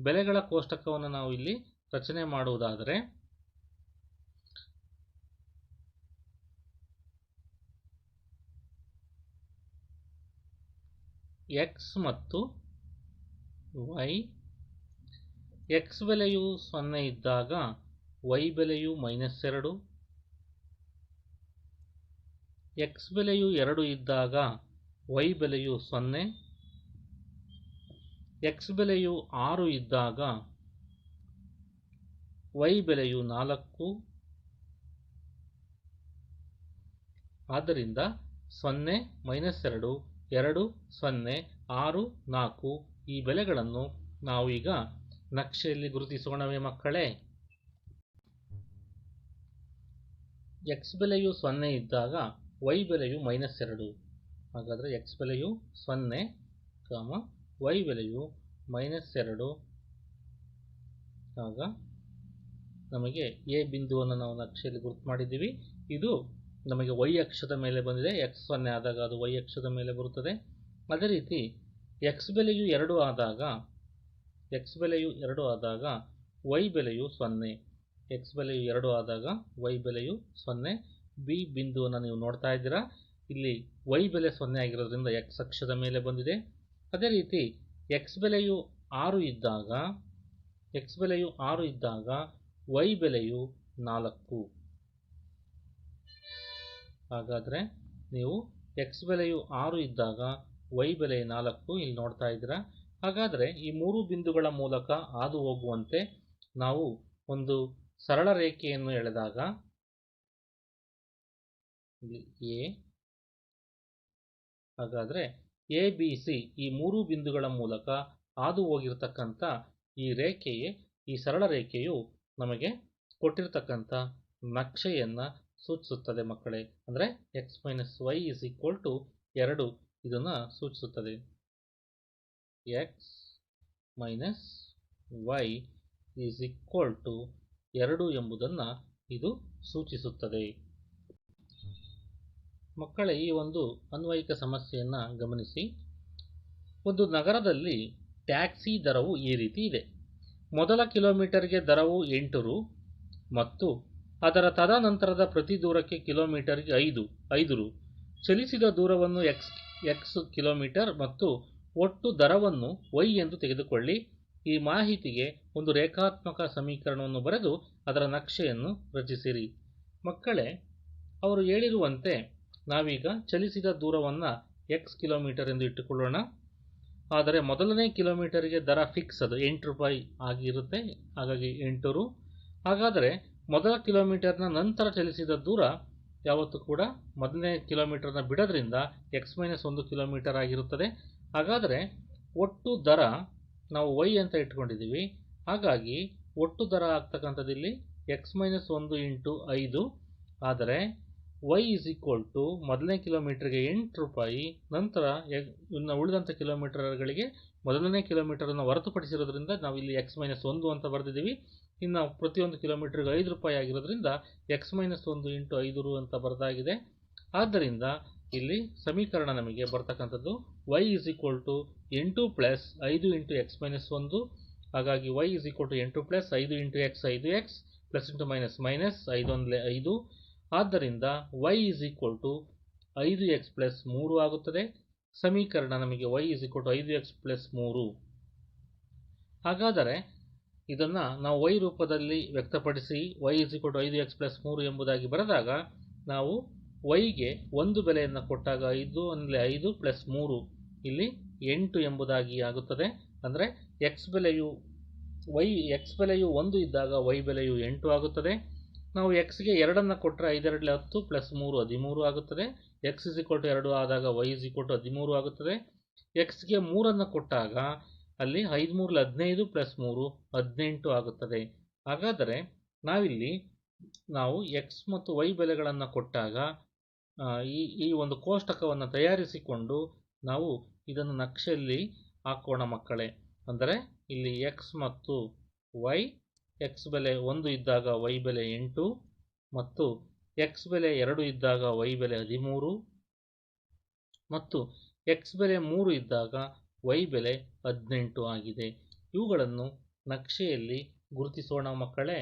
ಬೆಲೆಗಳ ಕೋಷ್ಟಕವನ್ನು ನಾವು ಇಲ್ಲಿ ರಚನೆ ಮಾಡುವುದಾದರೆ ಎಕ್ಸ್ ಮತ್ತು ವೈ ಎಕ್ಸ್ ಬೆಲೆಯು ಸೊನ್ನೆ ಇದ್ದಾಗ ವೈ ಬೆಲೆಯು ಮೈನಸ್ ಎರಡು. ಎಕ್ಸ್ ಬೆಲೆಯು ಎರಡು ಇದ್ದಾಗ ವೈ ಬೆಲೆಯು ಸೊನ್ನೆ. ಎಕ್ಸ್ ಬೆಲೆಯು ಆರು ಇದ್ದಾಗ ವೈ ಬೆಲೆಯು ನಾಲ್ಕು. ಆದ್ದರಿಂದ ಸೊನ್ನೆ ಮೈನಸ್ ಎರಡು ಎರಡು, ಸೊನ್ನೆ, ಆರು, ನಾಲ್ಕು ಈ ಬೆಲೆಗಳನ್ನು ನಾವು ಈಗ ನಕ್ಷೆಯಲ್ಲಿ ಗುರುತಿಸೋಣವೇ ಮಕ್ಕಳೇ. ಎಕ್ಸ್ ಬೆಲೆಯು ಸೊನ್ನೆ ಇದ್ದಾಗ ವೈ ಬೆಲೆಯು ಮೈನಸ್ ಎರಡು. ಹಾಗಾದರೆ ಎಕ್ಸ್ ಬೆಲೆಯು ಸೊನ್ನೆ, ಕಾಮ ವೈ ಬೆಲೆಯು ಮೈನಸ್ ಎರಡು. ಆಗ ನಮಗೆ ಎ ಬಿಂದುವನ್ನು ನಾವು ನಕ್ಷೆಯಲ್ಲಿ ಗುರುತು ಮಾಡಿದ್ದೀವಿ. ಇದು ನಮಗೆ ವೈ ಅಕ್ಷದ ಮೇಲೆ ಬಂದಿದೆ. ಎಕ್ಸ್ ಸೊನ್ನೆ ಆದಾಗ ಅದು ವೈ ಅಕ್ಷದ ಮೇಲೆ ಬರುತ್ತದೆ. ಅದೇ ರೀತಿ ಎಕ್ಸ್ ಬೆಲೆಯು ಎರಡು ಆದಾಗ ಎಕ್ಸ್ ಬೆಲೆಯು ಎರಡು ಆದಾಗ ವೈ ಬೆಲೆಯು ಸೊನ್ನೆ. ಎಕ್ಸ್ ಬೆಲೆಯು ಎರಡು ಆದಾಗ ವೈ ಬೆಲೆಯು ಸೊನ್ನೆ. ಬಿ ಬಿಂದುವನ್ನು ನೀವು ನೋಡ್ತಾ ಇದ್ದೀರಾ? ಇಲ್ಲಿ ವೈ ಬೆಲೆ ಸೊನ್ನೆ ಆಗಿರೋದ್ರಿಂದ ಎಕ್ಸ್ ಅಕ್ಷದ ಮೇಲೆ ಬಂದಿದೆ. ಅದೇ ರೀತಿ ಎಕ್ಸ್ ಬೆಲೆಯು ಆರು ಇದ್ದಾಗ ಎಕ್ಸ್ ಬೆಲೆಯು ಆರು ಇದ್ದಾಗ ವೈ ಬೆಲೆಯು ನಾಲ್ಕು. ಹಾಗಾದರೆ ನೀವು ಎಕ್ಸ್ ಬೆಲೆಯು ಆರು ಇದ್ದಾಗ ವೈ ಬೆಲೆ ನಾಲ್ಕು. ಇಲ್ಲಿ ನೋಡ್ತಾ ಇದ್ದೀರಾ? ಹಾಗಾದರೆ ಈ ಮೂರು ಬಿಂದುಗಳ ಮೂಲಕ ಹಾದು ಹೋಗುವಂತೆ ನಾವು ಒಂದು ಸರಳ ರೇಖೆಯನ್ನು ಎಳೆದಾಗ ಎ ಹಾಗಾದರೆ ಎ ಬಿ ಸಿ ಈ ಮೂರು ಬಿಂದುಗಳ ಮೂಲಕ ಹಾದು ಹೋಗಿರ್ತಕ್ಕಂಥ ಈ ರೇಖೆಯೇ ಈ ಸರಳ ರೇಖೆಯು ನಮಗೆ ಕೊಟ್ಟಿರ್ತಕ್ಕಂಥ ನಕ್ಷೆಯನ್ನು ಸೂಚಿಸುತ್ತದೆ ಮಕ್ಕಳೇ. ಅಂದರೆ x minus y is equal to ಎರಡು ಇದನ್ನು ಸೂಚಿಸುತ್ತದೆ. X minus y is to ಎರಡು ಎಂಬುದನ್ನು ಇದು ಸೂಚಿಸುತ್ತದೆ. ಮಕ್ಕಳೇ, ಈ ಒಂದು ಅನ್ವಯಿಕ ಸಮಸ್ಯೆಯನ್ನು ಗಮನಿಸಿ. ಒಂದು ನಗರದಲ್ಲಿ ಟ್ಯಾಕ್ಸಿ ದರವು ಈ ರೀತಿ ಇದೆ. ಮೊದಲ ಕಿಲೋಮೀಟರ್ಗೆ ದರವು ಎಂಟು ರು ಮತ್ತು ಅದರ ತದನಂತರದ ಪ್ರತಿ ದೂರಕ್ಕೆ ಕಿಲೋಮೀಟರ್ಗೆ ಐದು ಐದು ರು. ಚಲಿಸಿದ ದೂರವನ್ನು ಎಕ್ಸ್ ಎಕ್ಸ್ ಕಿಲೋಮೀಟರ್ ಮತ್ತು ಒಟ್ಟು ದರವನ್ನು ವೈ ಎಂದು ತೆಗೆದುಕೊಳ್ಳಿ. ಈ ಮಾಹಿತಿಗೆ ಒಂದು ರೇಖಾತ್ಮಕ ಸಮೀಕರಣವನ್ನು ಬರೆದು ಅದರ ನಕ್ಷೆಯನ್ನು ರಚಿಸಿರಿ. ಮಕ್ಕಳೇ, ಅವರು ಹೇಳಿರುವಂತೆ ನಾವೀಗ ಚಲಿಸಿದ ದೂರವನ್ನು ಎಕ್ಸ್ ಕಿಲೋಮೀಟರ್ ಎಂದು ಇಟ್ಟುಕೊಳ್ಳೋಣ. ಆದರೆ ಮೊದಲನೇ ಕಿಲೋಮೀಟರಿಗೆ ದರ ಫಿಕ್ಸ್ ಅದು ಎಂಟು ರೂಪಾಯಿ ಆಗಿರುತ್ತೆ, ಹಾಗಾಗಿ ಎಂಟು ರು. ಹಾಗಾದರೆ ಮೊದಲ ಕಿಲೋಮೀಟರ್ನ ನಂತರ ಚಲಿಸಿದ ದೂರ ಯಾವತ್ತೂ ಕೂಡ ಮೊದಲನೇ ಕಿಲೋಮೀಟರ್ನ ಬಿಡೋದ್ರಿಂದ ಎಕ್ಸ್ ಮೈನಸ್ ಒಂದು ಕಿಲೋಮೀಟರ್ ಆಗಿರುತ್ತದೆ. ಹಾಗಾದರೆ ಒಟ್ಟು ದರ ನಾವು ವೈ ಅಂತ ಇಟ್ಕೊಂಡಿದ್ದೀವಿ. ಹಾಗಾಗಿ ಒಟ್ಟು ದರ ಆಗ್ತಕ್ಕಂಥದ್ದು ಇಲ್ಲಿ ಎಕ್ಸ್ ಮೈನಸ್ ಒಂದು ಇಂಟು ಐದು. ಆದರೆ ವೈ ಇಸ್ ಈಕ್ವಲ್ ಟು ಮೊದಲನೇ ಕಿಲೋಮೀಟ್ರಿಗೆ ಎಂಟು ರೂಪಾಯಿ, ನಂತರ ಇನ್ನು ಉಳಿದಂಥ ಕಿಲೋಮೀಟರ್ಗಳಿಗೆ ಮೊದಲನೇ ಕಿಲೋಮೀಟರನ್ನು ಹೊರತುಪಡಿಸಿರೋದ್ರಿಂದ ನಾವು ಇಲ್ಲಿ ಎಕ್ಸ್ ಮೈನಸ್ ಒಂದು ಅಂತ ಬರೆದಿದ್ದೀವಿ. ಇನ್ನು ಪ್ರತಿಯೊಂದು ಕಿಲೋಮೀಟ್ರಿಗೆ ಐದು ರೂಪಾಯಿ ಆಗಿರೋದ್ರಿಂದ ಎಕ್ಸ್ ಮೈನಸ್ ಒಂದು ಇಂಟು ಐದು ರು ಅಂತ ಬರೆದಾಗಿದೆ. ಆದ್ದರಿಂದ ಇಲ್ಲಿ ಸಮೀಕರಣ ನಮಗೆ ಬರ್ತಕ್ಕಂಥದ್ದು ವೈ ಇಸ್ ಈಕ್ವಲ್ ಟು ಎಂಟು ಪ್ಲಸ್ ಐದು ಇಂಟು ಎಕ್ಸ್ ಮೈನಸ್ ಒಂದು. ಹಾಗಾಗಿ ವೈ ಇಸ್ ಈಕ್ವಲ್ ಟು ಎಂಟು ಪ್ಲಸ್ ಐದು ಇಂಟು ಎಕ್ಸ್ ಐದು x plus into minus minus ಐದೊಂದಲೇ ಐದು. ಆದ್ದರಿಂದ ವೈ ಇಸ್ ಈಕ್ವಲ್ ಟು ಐದು ಎಕ್ಸ್ ಪ್ಲಸ್ ಮೂರು ಆಗುತ್ತದೆ. ಸಮೀಕರಣ ನಮಗೆ ವೈ ಇಸ್ ಈಕ್ವಲ್ ಟು ಐದು ಎಕ್ಸ್ ಪ್ಲಸ್ ಮೂರು. ಹಾಗಾದರೆ ಇದನ್ನು ನಾವು ವೈ ರೂಪದಲ್ಲಿ ವ್ಯಕ್ತಪಡಿಸಿ ವೈ ಇಸ್ ಈಕ್ವಲ್ ಟು ಐದು ಎಕ್ಸ್ ಪ್ಲಸ್ ಮೂರು ಎಂಬುದಾಗಿ ಬರೆದಾಗ ನಾವು ವೈಗೆ ಒಂದು ಬೆಲೆಯನ್ನು ಕೊಟ್ಟಾಗ ಐದು ಅಂದರೆ ಐದು ಪ್ಲಸ್ ಮೂರು ಇಲ್ಲಿ ಎಂಟು ಎಂಬುದಾಗಿ ಆಗುತ್ತದೆ. ಅಂದರೆ ಎಕ್ಸ್ ಬೆಲೆಯು ವೈ ಎಕ್ಸ್ ಬೆಲೆಯು ಒಂದು ಇದ್ದಾಗ ವೈ ಬೆಲೆಯು ಎಂಟು ಆಗುತ್ತದೆ. ನಾವು ಎಕ್ಸ್ಗೆ ಎರಡನ್ನು ಕೊಟ್ಟರೆ ಐದೆರಡಲೆ ಹತ್ತು ಪ್ಲಸ್ ಮೂರು ಹದಿಮೂರು ಆಗುತ್ತದೆ. ಎಕ್ಸ್ ಇಸ್ ಈಕ್ವಲ್ ಟು ಎರಡು ಆದಾಗ ವೈ ಇಸ್ ಈಕ್ವಲ್ ಟು ಹದಿಮೂರು ಆಗುತ್ತದೆ. ಎಕ್ಸ್ಗೆ ಮೂರನ್ನು ಕೊಟ್ಟಾಗ ಅಲ್ಲಿ ಐದು ಮೂರಲ್ಲಿ ಹದಿನೈದು ಪ್ಲಸ್ ಮೂರು ಹದಿನೆಂಟು ಆಗುತ್ತದೆ. ಹಾಗಾದರೆ ನಾವಿಲ್ಲಿ ನಾವು ಎಕ್ಸ್ ಮತ್ತು ವೈ ಬೆಲೆಗಳನ್ನು ಕೊಟ್ಟಾಗ ಈ ಈ ಒಂದು ಕೋಷ್ಟಕವನ್ನು ತಯಾರಿಸಿಕೊಂಡು ನಾವು ಇದನ್ನು ನಕ್ಷೆಯಲ್ಲಿ ಹಾಕೋಣ ಮಕ್ಕಳೇ. ಅಂದರೆ ಇಲ್ಲಿ ಎಕ್ಸ್ ಮತ್ತು ವೈ ಎಕ್ಸ್ ಬೆಲೆ ಒಂದು ಇದ್ದಾಗ ವೈ ಬೆಲೆ ಎಂಟು ಮತ್ತು ಎಕ್ಸ್ ಬೆಲೆ ಎರಡು ಇದ್ದಾಗ ವೈ ಬೆಲೆ ಹದಿಮೂರು ಮತ್ತು ಎಕ್ಸ್ ಬೆಲೆ ಮೂರು ಇದ್ದಾಗ ವೈ ಬೆಲೆ ಹದಿನೆಂಟು ಆಗಿದೆ. ಇವುಗಳನ್ನು ನಕ್ಷೆಯಲ್ಲಿ ಗುರುತಿಸೋಣ ಮಕ್ಕಳೇ.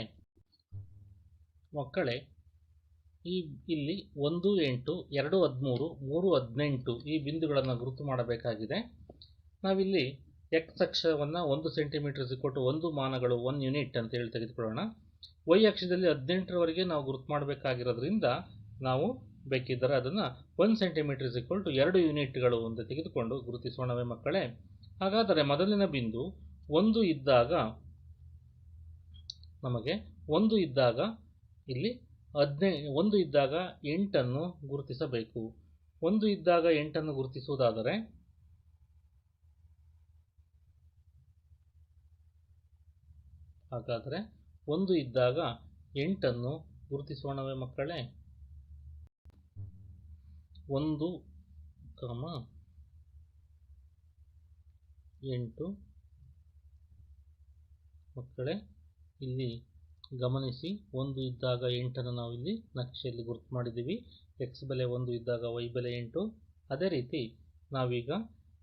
ಮಕ್ಕಳೇ ಈ ಇಲ್ಲಿ ಒಂದು, ಎಂಟು, ಎರಡು, ಹದಿಮೂರು, ಮೂರು, ಹದಿನೆಂಟು ಈ ಬಿಂದುಗಳನ್ನು ಗುರುತು ಮಾಡಬೇಕಾಗಿದೆ. ನಾವಿಲ್ಲಿ ಎಕ್ಸ್ ಅಕ್ಷವನ್ನು ಒಂದು ಸೆಂಟಿಮೀಟರ್ ಕೊಟ್ಟು ಒಂದು ಮಾನಗಳು ಒನ್ ಯೂನಿಟ್ ಅಂತ ಹೇಳಿ ತೆಗೆದುಕೊಳ್ಳೋಣ. ವೈ ಅಕ್ಷದಲ್ಲಿ ಹದಿನೆಂಟರವರೆಗೆ ನಾವು ಗುರುತು ಮಾಡಬೇಕಾಗಿರೋದ್ರಿಂದ ನಾವು ಬೇಕಿದ್ದರೆ ಅದನ್ನು ಒಂದು ಸೆಂಟಿಮೀಟರ್ ಇಕ್ವಲ್ ಟು ಎರಡು ಯೂನಿಟ್ಗಳು ಅಂತ ತೆಗೆದುಕೊಂಡು ಗುರುತಿಸೋಣವೇ ಮಕ್ಕಳೇ. ಹಾಗಾದರೆ ಮೊದಲಿನ ಬಿಂದು ಒಂದು ಇದ್ದಾಗ ನಮಗೆ ಒಂದು ಇದ್ದಾಗ ಇಲ್ಲಿ ಹದಿನೈ, ಒಂದು ಇದ್ದಾಗ ಎಂಟನ್ನು ಗುರುತಿಸಬೇಕು. ಒಂದು ಇದ್ದಾಗ ಎಂಟನ್ನು ಗುರುತಿಸುವುದಾದರೆ ಹಾಗಾದರೆ ಒಂದು ಇದ್ದಾಗ ಎಂಟನ್ನು ಗುರುತಿಸೋಣವೇ ಮಕ್ಕಳೇ? ಒಂದು ಕ್ರಮ ಎಂಟು ಮಕ್ಕಳೇ ಇಲ್ಲಿ ಗಮನಿಸಿ, ಒಂದು ಇದ್ದಾಗ ಎಂಟನ್ನು ನಾವು ಇಲ್ಲಿ ನಕ್ಷೆಯಲ್ಲಿ ಗುರುತು ಮಾಡಿದ್ದೀವಿ. ಎಕ್ಸ್ ಬೆಲೆ ಒಂದು ಇದ್ದಾಗ ವೈ ಬೆಲೆ ಎಂಟು. ಅದೇ ರೀತಿ ನಾವೀಗ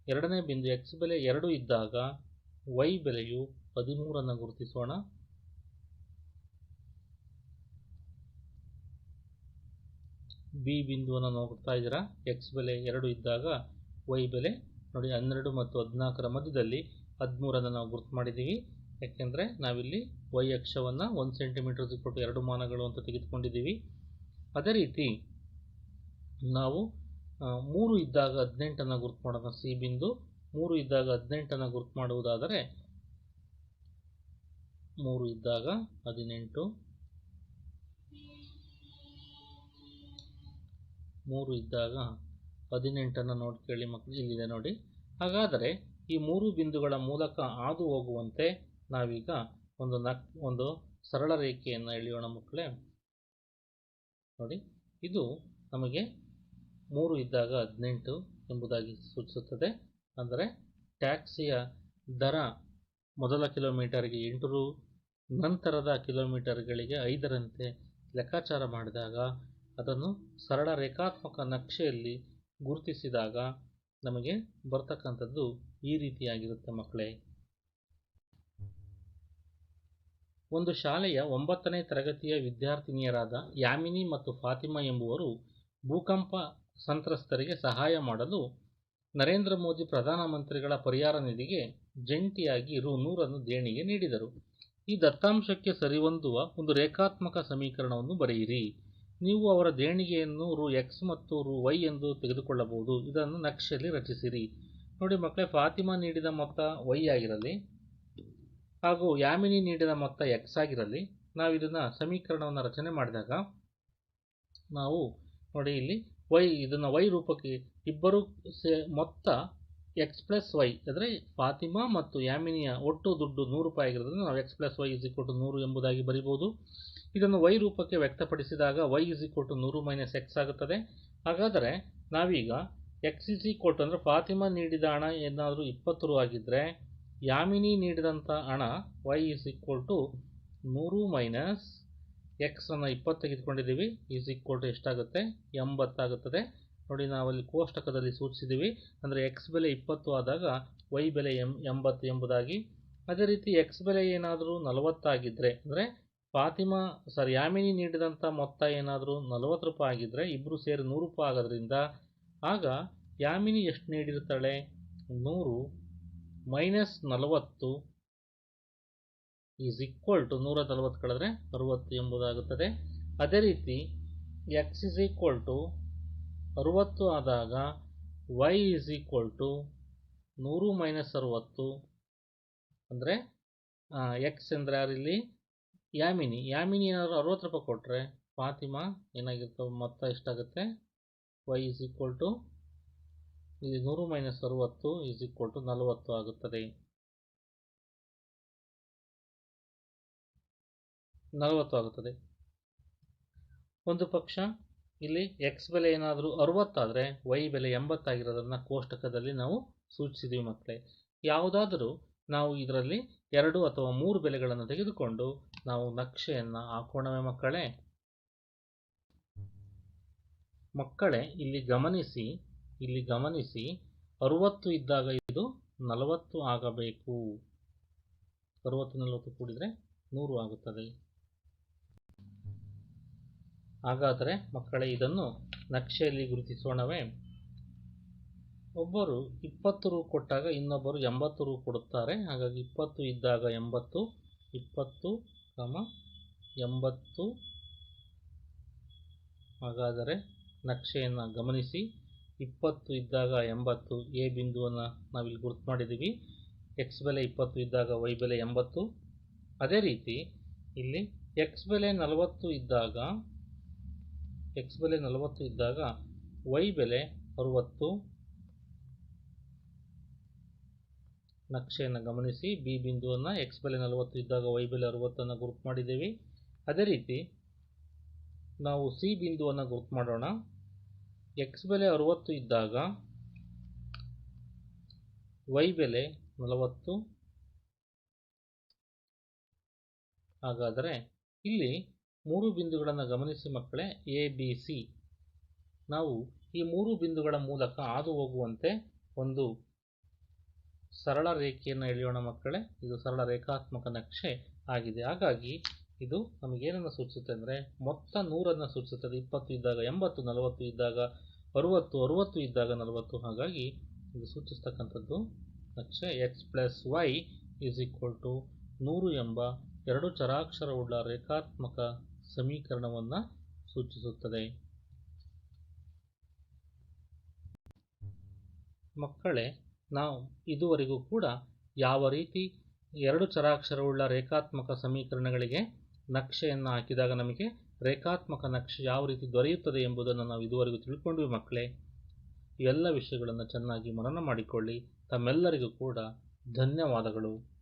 ಎರಡನೇ ಬಿಂದು ಎಕ್ಸ್ ಬೆಲೆ ಎರಡು ಇದ್ದಾಗ ವೈ ಬೆಲೆಯು ಹದಿಮೂರನ್ನು ಗುರುತಿಸೋಣ. ಬಿ ಬಿಂದುವನ್ನು ನೋಡ್ತಾ ಇದ್ದೀರಾ? ಎಕ್ಸ್ ಬೆಲೆ ಎರಡು ಇದ್ದಾಗ ವೈ ಬೆಲೆ ನೋಡಿ, ಹನ್ನೆರಡು ಮತ್ತು ಹದಿನಾಲ್ಕರ ಮಧ್ಯದಲ್ಲಿ ಹದಿಮೂರನ್ನು ನಾವು ಗುರುತು ಮಾಡಿದ್ದೀವಿ. ಯಾಕೆಂದರೆ ನಾವಿಲ್ಲಿ ವೈ ಅಕ್ಷವನ್ನು ಒಂದು ಸೆಂಟಿಮೀಟರ್ ಕೊಟ್ಟು ಎರಡು ಮಾನಗಳು ಅಂತ ತೆಗೆದುಕೊಂಡಿದ್ದೀವಿ. ಅದೇ ರೀತಿ ನಾವು ಮೂರು ಇದ್ದಾಗ ಹದಿನೆಂಟನ್ನು ಗುರುತು ಮಾಡೋಣ ಸಿ ಬಿಂದು. ಮೂರು ಇದ್ದಾಗ ಹದಿನೆಂಟನ್ನು ಗುರುತು ಮಾಡುವುದಾದರೆ ಮೂರು ಇದ್ದಾಗ ಹದಿನೆಂಟು. ಮೂರು ಇದ್ದಾಗ ಹದಿನೆಂಟನ್ನು ನೋಡಿ ಕೇಳಿ ಮಕ್ಕಳು ಇಲ್ಲಿದೆ ನೋಡಿ. ಹಾಗಾದರೆ ಈ ಮೂರು ಬಿಂದುಗಳ ಮೂಲಕ ಹಾದು ಹೋಗುವಂತೆ ನಾವೀಗ ಒಂದು ನಕ್, ಒಂದು ಸರಳ ರೇಖೆಯನ್ನು ಎಳೆಯೋಣ ಮಕ್ಕಳೇ. ನೋಡಿ, ಇದು ನಮಗೆ ಮೂರು ಇದ್ದಾಗ ಹದಿನೆಂಟು ಎಂಬುದಾಗಿ ಸೂಚಿಸುತ್ತದೆ. ಅಂದರೆ ಟ್ಯಾಕ್ಸಿಯ ದರ ಮೊದಲ ಕಿಲೋಮೀಟರ್ಗೆ ಎಂಟು ರು, ನಂತರದ ಕಿಲೋಮೀಟರ್ಗಳಿಗೆ ಐದರಂತೆ ಲೆಕ್ಕಾಚಾರ ಮಾಡಿದಾಗ ಅದನ್ನು ಸರಳ ರೇಖಾತ್ಮಕ ನಕ್ಷೆಯಲ್ಲಿ ಗುರುತಿಸಿದಾಗ ನಮಗೆ ಬರ್ತಕ್ಕಂಥದ್ದು ಈ ರೀತಿಯಾಗಿರುತ್ತೆ ಮಕ್ಕಳೇ. ಒಂದು ಶಾಲೆಯ ಒಂಬತ್ತನೇ ತರಗತಿಯ ವಿದ್ಯಾರ್ಥಿನಿಯರಾದ ಯಾಮಿನಿ ಮತ್ತು ಫಾತಿಮಾ ಎಂಬುವರು ಭೂಕಂಪ ಸಂತ್ರಸ್ತರಿಗೆ ಸಹಾಯ ಮಾಡಲು ನರೇಂದ್ರ ಮೋದಿ ಪ್ರಧಾನಮಂತ್ರಿಗಳ ಪರಿಹಾರ ನಿಧಿಗೆ ಜಂಟಿಯಾಗಿ ರು ನೂರನ್ನು ದೇಣಿಗೆ ನೀಡಿದರು. ಈ ದತ್ತಾಂಶಕ್ಕೆ ಸರಿಹೊಂದುವ ಒಂದು ರೇಖಾತ್ಮಕ ಸಮೀಕರಣವನ್ನು ಬರೆಯಿರಿ. ನೀವು ಅವರ ದೇಣಿಗೆಯನ್ನು ರು ಎಕ್ಸ್ ಮತ್ತು ರು ವೈ ಎಂದು ತೆಗೆದುಕೊಳ್ಳಬಹುದು. ಇದನ್ನು ನಕ್ಷೆಯಲ್ಲಿ ರಚಿಸಿರಿ. ನೋಡಿ ಮಕ್ಕಳೇ, ಫಾತಿಮಾ ನೀಡಿದ ಮೊತ್ತ ವೈ ಆಗಿರಲಿ ಹಾಗೂ ಯಾಮಿನಿ ನೀಡಿದ ಮೊತ್ತ ಎಕ್ಸ್ ಆಗಿರಲಿ, ನಾವು ಇದನ್ನು ಸಮೀಕರಣವನ್ನು ರಚನೆ ಮಾಡಿದಾಗ ನಾವು ನೋಡಿ ಇಲ್ಲಿ ವೈ ಇದನ್ನು ವೈ ರೂಪಕ್ಕೆ ಇಬ್ಬರು ಮೊತ್ತ ಎಕ್ಸ್ ಪ್ಲಸ್ ವೈ ಅಂದರೆ ಫಾತಿಮಾ ಮತ್ತು ಯಾಮಿನಿಯ ಒಟ್ಟು ದುಡ್ಡು ನೂರು ರೂಪಾಯಿ ಆಗಿರೋದ್ರಿಂದ ನಾವು x plus y is to ನೂರು ಎಂಬುದಾಗಿ ಬರಿಬೋದು ಇದನ್ನು ವೈ ರೂಪಕ್ಕೆ ವ್ಯಕ್ತಪಡಿಸಿದಾಗ ವೈ ಇಸ್ ಟು ನೂರು ಮೈನಸ್ ಎಕ್ಸ್ ಆಗುತ್ತದೆ. ಹಾಗಾದರೆ ನಾವೀಗ ಎಕ್ಸ್ ಇಸ್ ಈಕ್ವಲ್ ಅಂದರೆ ಫಾತಿಮಾ ನೀಡಿದ ಹಣ ಏನಾದರೂ ಇಪ್ಪತ್ತು ರೂ ಆಗಿದ್ದರೆ ಯಾಮಿನಿ ನೀಡಿದಂಥ ಹಣ ವೈ ಈಸ್ ಈಕ್ವಲ್ ಟು ನೂರು ಮೈನಸ್ ಎಕ್ಸನ್ನು ಇಪ್ಪತ್ತು ತೆಗೆದುಕೊಂಡಿದ್ದೀವಿ ಈಸ್ ಈಕ್ವಲ್ ಟು ಎಷ್ಟಾಗುತ್ತೆ? ಎಂಬತ್ತಾಗುತ್ತದೆ. ನೋಡಿ, ನಾವಲ್ಲಿ ಕೋಷ್ಟಕದಲ್ಲಿ ಸೂಚಿಸಿದ್ದೀವಿ, ಅಂದರೆ ಎಕ್ಸ್ ಬೆಲೆ ಇಪ್ಪತ್ತು ಆದಾಗ ವೈ ಬೆಲೆ ಎಂ, ಎಂಬತ್ತು ಎಂಬುದಾಗಿ. ಅದೇ ರೀತಿ ಎಕ್ಸ್ ಬೆಲೆ ಏನಾದರೂ ನಲವತ್ತಾಗಿದ್ದರೆ ಅಂದರೆ ಫಾತಿಮಾ ಸರ್ ಯಾಮಿನಿ ನೀಡಿದಂಥ ಮೊತ್ತ ಏನಾದರೂ ನಲವತ್ತು ರೂಪಾಯಿ ಆಗಿದ್ದರೆ ಇಬ್ಬರು ಸೇರಿ ನೂರು ರೂಪಾಯಿ ಆಗೋದ್ರಿಂದ, ಆಗ ಯಾಮಿನಿ ಎಷ್ಟು ನೀಡಿರ್ತಾಳೆ? ನೂರು. ಮೈನಸ್ ನಲವತ್ತು ಈಸ್ ಈಕ್ವಲ್ ಟು ನೂರ ನಲವತ್ತು ಕಳೆದ್ರೆ ಅರುವತ್ತು ಎಂಬುದಾಗುತ್ತದೆ. ಅದೇ ರೀತಿ ಎಕ್ಸ್ ಇಸ್ ಈಕ್ವಲ್ ಟು ಅರುವತ್ತು ಆದಾಗ ವೈ ಇಸ್ ಈಕ್ವಲ್ ಟು ನೂರು ಮೈನಸ್ ಅರುವತ್ತು ಅಂದರೆ ಎಕ್ಸ್ ಅಂದರೆ ಯಾರಿಲ್ಲಿ ಯಾಮಿನಿ. ಯಾಮಿನಿ ಏನಾದರೂ ಅರುವತ್ತು ರೂಪಾಯಿ ಕೊಟ್ಟರೆ ಫಾತಿಮಾ ಏನಾಗಿರ್ತವೆ? ಮೊತ್ತ ಎಷ್ಟಾಗುತ್ತೆ? ವೈ ಇಸ್ ಈಕ್ವಲ್ ಟು ಇಲ್ಲಿ ನೂರು ಮೈನಸ್ ಅರುವತ್ತು ಇಸ್ ಈಕ್ವಲ್ ಟು ನಲವತ್ತು ಆಗುತ್ತದೆ. ನಲವತ್ತು ಆಗುತ್ತದೆ. ಒಂದು ಪಕ್ಷ, ಇಲ್ಲಿ ಎಕ್ಸ್ ಬೆಲೆ ಏನಾದರೂ ಅರುವತ್ತಾದರೆ ವೈ ಬೆಲೆ ಎಂಬತ್ತಾಗಿರೋದನ್ನು ಕೋಷ್ಟಕದಲ್ಲಿ ನಾವು ಸೂಚಿಸಿದ್ವಿ ಮಕ್ಕಳೇ. ಯಾವುದಾದರೂ ನಾವು ಇದರಲ್ಲಿ ಎರಡು ಅಥವಾ ಮೂರು ಬೆಲೆಗಳನ್ನು ತೆಗೆದುಕೊಂಡು ನಾವು ನಕ್ಷೆಯನ್ನು ಹಾಕೋಣವೇ ಮಕ್ಕಳೇ. ಮಕ್ಕಳೇ, ಇಲ್ಲಿ ಗಮನಿಸಿ ಇಲ್ಲಿ ಗಮನಿಸಿ, ಅರುವತ್ತು ಇದ್ದಾಗ ಇದು ನಲವತ್ತು ಆಗಬೇಕು. ಅರುವತ್ತು, ನಲವತ್ತು ಕೂಡಿದರೆ ನೂರು ಆಗುತ್ತದೆ. ಹಾಗಾದರೆ ಮಕ್ಕಳೇ, ಇದನ್ನು ನಕ್ಷೆಯಲ್ಲಿ ಗುರುತಿಸೋಣವೇ. ಒಬ್ಬರು ಇಪ್ಪತ್ತು ರು ಕೊಟ್ಟಾಗ ಇನ್ನೊಬ್ಬರು ಎಂಬತ್ತು ರು ಕೊಡುತ್ತಾರೆ. ಹಾಗಾಗಿ ಇಪ್ಪತ್ತು ಇದ್ದಾಗ ಎಂಬತ್ತು, ಇಪ್ಪತ್ತು ಕ್ರಮ ಎಂಬತ್ತು. ಹಾಗಾದರೆ ನಕ್ಷೆಯನ್ನು ಗಮನಿಸಿ. ಇಪ್ಪತ್ತು ಇದ್ದಾಗ ಎಂಬತ್ತು, ಎ ಬಿಂದುವನ್ನು ನಾವಿಲ್ಲಿ ಗುರುತು ಮಾಡಿದ್ದೀವಿ. ಎಕ್ಸ್ ಬೆಲೆ ಇಪ್ಪತ್ತು ಇದ್ದಾಗ ವೈ ಬೆಲೆ ಎಂಬತ್ತು. ಅದೇ ರೀತಿ ಇಲ್ಲಿ ಎಕ್ಸ್ ಬೆಲೆ ನಲವತ್ತು ಇದ್ದಾಗ ಎಕ್ಸ್ ಬೆಲೆ ನಲವತ್ತು ಇದ್ದಾಗ ವೈ ಬೆಲೆ ಅರುವತ್ತು. ನಕ್ಷೆಯನ್ನು ಗಮನಿಸಿ, ಬಿ ಬಿಂದುವನ್ನು ಎಕ್ಸ್ ಬೆಲೆ ನಲವತ್ತು ಇದ್ದಾಗ ವೈ ಬೆಲೆ ಅರುವತ್ತನ್ನು ಗುರುತು ಮಾಡಿದ್ದೀವಿ. ಅದೇ ರೀತಿ ನಾವು ಸಿ ಬಿಂದುವನ್ನು ಗುರುತು ಮಾಡೋಣ. ಎಕ್ಸ್ ಬೆಲೆ ಅರುವತ್ತು ಇದ್ದಾಗ ವೈ ಬೆಲೆ ನಲವತ್ತು. ಹಾಗಾದರೆ ಇಲ್ಲಿ ಮೂರು ಬಿಂದುಗಳನ್ನು ಗಮನಿಸಿ ಮಕ್ಕಳೇ ಎ ಬಿ ಸಿ ನಾವು ಈ ಮೂರು ಬಿಂದುಗಳ ಮೂಲಕ ಹಾದು ಹೋಗುವಂತೆ ಒಂದು ಸರಳ ರೇಖೆಯನ್ನು ಎಳೆಯೋಣ ಮಕ್ಕಳೇ. ಇದು ಸರಳ ರೇಖಾತ್ಮಕ ನಕ್ಷೆ ಆಗಿದೆ. ಹಾಗಾಗಿ ಇದು ನಮಗೇನನ್ನು ಸೂಚಿಸುತ್ತೆ ಅಂದರೆ ಮೊತ್ತ ನೂರನ್ನು ಸೂಚಿಸುತ್ತದೆ. ಇಪ್ಪತ್ತು ಇದ್ದಾಗ ಎಂಬತ್ತು, ನಲವತ್ತು ಇದ್ದಾಗ ಅರುವತ್ತು ಅರುವತ್ತು ಇದ್ದಾಗ ನಲವತ್ತು. ಹಾಗಾಗಿ ಇದು ಸೂಚಿಸ್ತಕ್ಕಂಥದ್ದು ನಕ್ಷೆ x plus y is equal to ನೂರು ಎಂಬ ಎರಡು ಚರಾಕ್ಷರವುಳ್ಳ ರೇಖಾತ್ಮಕ ಸಮೀಕರಣವನ್ನು ಸೂಚಿಸುತ್ತದೆ. ಮಕ್ಕಳೇ, ನಾವು ಇದುವರೆಗೂ ಕೂಡ ಯಾವ ರೀತಿ ಎರಡು ಚರಾಕ್ಷರವುಳ್ಳ ರೇಖಾತ್ಮಕ ಸಮೀಕರಣಗಳಿಗೆ ನಕ್ಷೆಯನ್ನು ಹಾಕಿದಾಗ ನಮಗೆ ರೇಖಾತ್ಮಕ ನಕ್ಷೆ ಯಾವ ರೀತಿ ದೊರೆಯುತ್ತದೆ ಎಂಬುದನ್ನು ನಾವು ಇದುವರೆಗೂ ತಿಳ್ಕೊಂಡ್ವಿ ಮಕ್ಕಳೇ. ಎಲ್ಲ ವಿಷಯಗಳನ್ನು ಚೆನ್ನಾಗಿ ಮನನ ಮಾಡಿಕೊಳ್ಳಿ. ತಮ್ಮೆಲ್ಲರಿಗೂ ಕೂಡ ಧನ್ಯವಾದಗಳು.